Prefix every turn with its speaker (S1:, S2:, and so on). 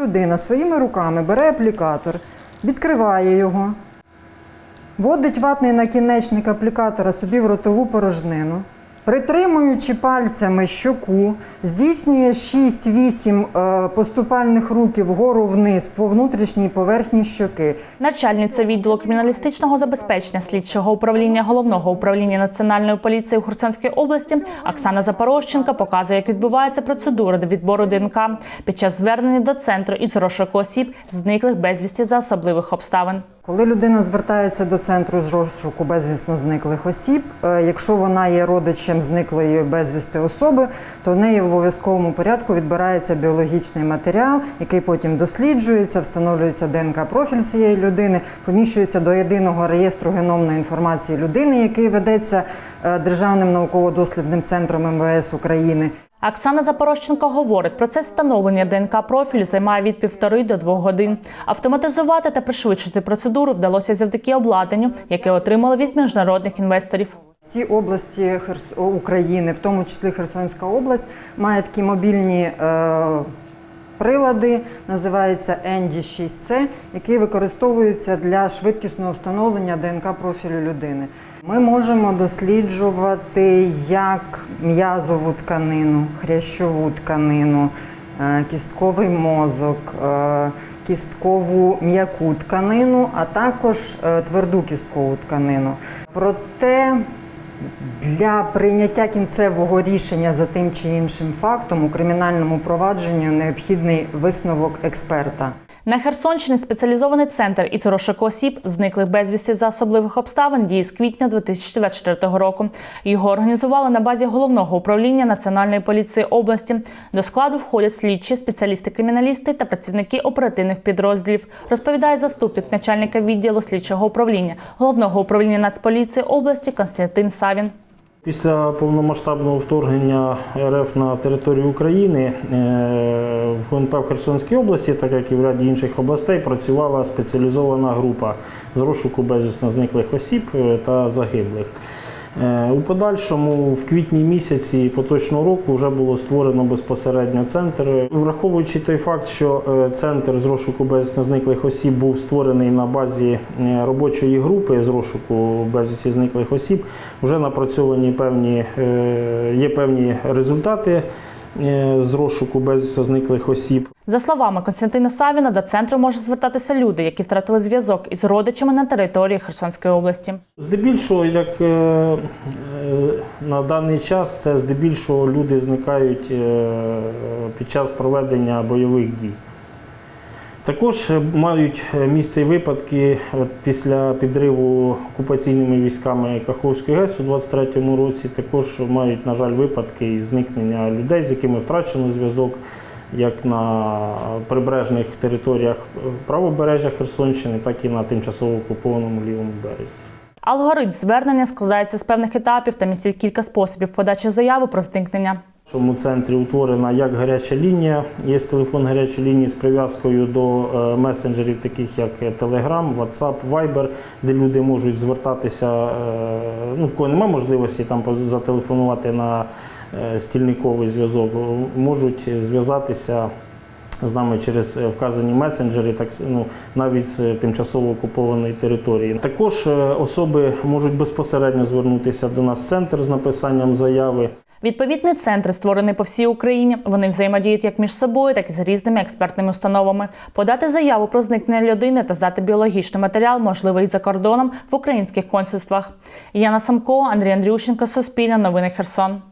S1: Людина своїми руками бере аплікатор, відкриває його, вводить ватний накінечник аплікатора собі в ротову порожнину, притримуючи пальцями щоку, здійснює 6-8 е, поступальних рухів вгору вниз по внутрішній поверхні щоки.
S2: Начальниця відділу криміналістичного забезпечення слідчого управління головного управління національної поліції у Херсонській області Оксана Запорожченка показує, як відбувається процедура до відбору ДНК під час звернення до центру із розшуку осіб, зниклих безвісті за особливих обставин.
S1: Коли людина звертається до центру з розшуку безвісно зниклих осіб, е, якщо вона є родичем зниклої безвісти особи, то в неї в обов'язковому порядку відбирається біологічний матеріал, який потім досліджується, встановлюється ДНК-профіль цієї людини, поміщується до єдиного реєстру геномної інформації людини, який ведеться е, Державним науково-дослідним центром МВС України.
S2: Оксана Запорощенко говорить, процес встановлення ДНК профілю займає від півтори до двох годин. Автоматизувати та пришвидшити процедуру вдалося завдяки обладнанню, яке отримали від міжнародних інвесторів.
S1: Всі області України, в тому числі Херсонська область, має такі мобільні прилади, називаються ND6C, які використовуються для швидкісного встановлення ДНК профілю людини. Ми можемо досліджувати як м'язову тканину, хрящову тканину, е, кістковий мозок, е, кісткову м'яку тканину, а також е, тверду кісткову тканину. Проте для прийняття кінцевого рішення за тим чи іншим фактом у кримінальному провадженню необхідний висновок експерта.
S2: На Херсонщині спеціалізований центр із розшуку осіб, зниклих безвісти за особливих обставин, діє з квітня 2024 року. Його організували на базі головного управління Національної поліції області. До складу входять слідчі, спеціалісти-криміналісти та працівники оперативних підрозділів, розповідає заступник начальника відділу слідчого управління головного управління Нацполіції області Константин Савін.
S3: Після повномасштабного вторгнення РФ на територію України е, в ГУНП в Херсонській області, так як і в ряді інших областей, працювала спеціалізована група з розшуку безвісно зниклих осіб е, та загиблих. Е, У подальшому, в квітні місяці поточного року, вже було створено безпосередньо центр. Враховуючи той факт, що е, центр з розшуку безвісно зниклих осіб був створений на базі е, робочої групи з розшуку безвісті зниклих осіб, вже напрацьовані певні є певні результати з розшуку без зниклих осіб.
S2: За словами Константина Савіна, до центру можуть звертатися люди, які втратили зв'язок із родичами на території Херсонської області.
S3: Здебільшого, як е, е, на даний час, це здебільшого люди зникають е, під час проведення бойових дій. Також е, мають місце й випадки от після підриву окупаційними військами Каховської ГЕС у 23-му році. Також мають, на жаль, випадки і зникнення людей, з якими втрачено зв'язок як на прибережних територіях правобережжя Херсонщини, так і на тимчасово окупованому лівому березі.
S2: Алгоритм звернення складається з певних етапів та містить кілька способів подачі заяви про зникнення.
S3: В цьому центрі утворена як гаряча лінія. Є телефон гарячої лінії з прив'язкою до е, месенджерів, таких як Telegram, WhatsApp, Viber, де люди можуть звертатися. е, Ну, в кого немає можливості там зателефонувати на е, стільниковий зв'язок, можуть зв'язатися. З нами через е, вказані месенджери, так ну навіть з тимчасово окупованої території. Також е, особи можуть безпосередньо звернутися до нас в центр з написанням заяви.
S2: Відповідний центр створений по всій Україні. Вони взаємодіють як між собою, так і з різними експертними установами. Подати заяву про зникнення людини та здати біологічний матеріал можливо і за кордоном в українських консульствах. Яна Самко, Андрій Андрющенко, Суспільне новини Херсон.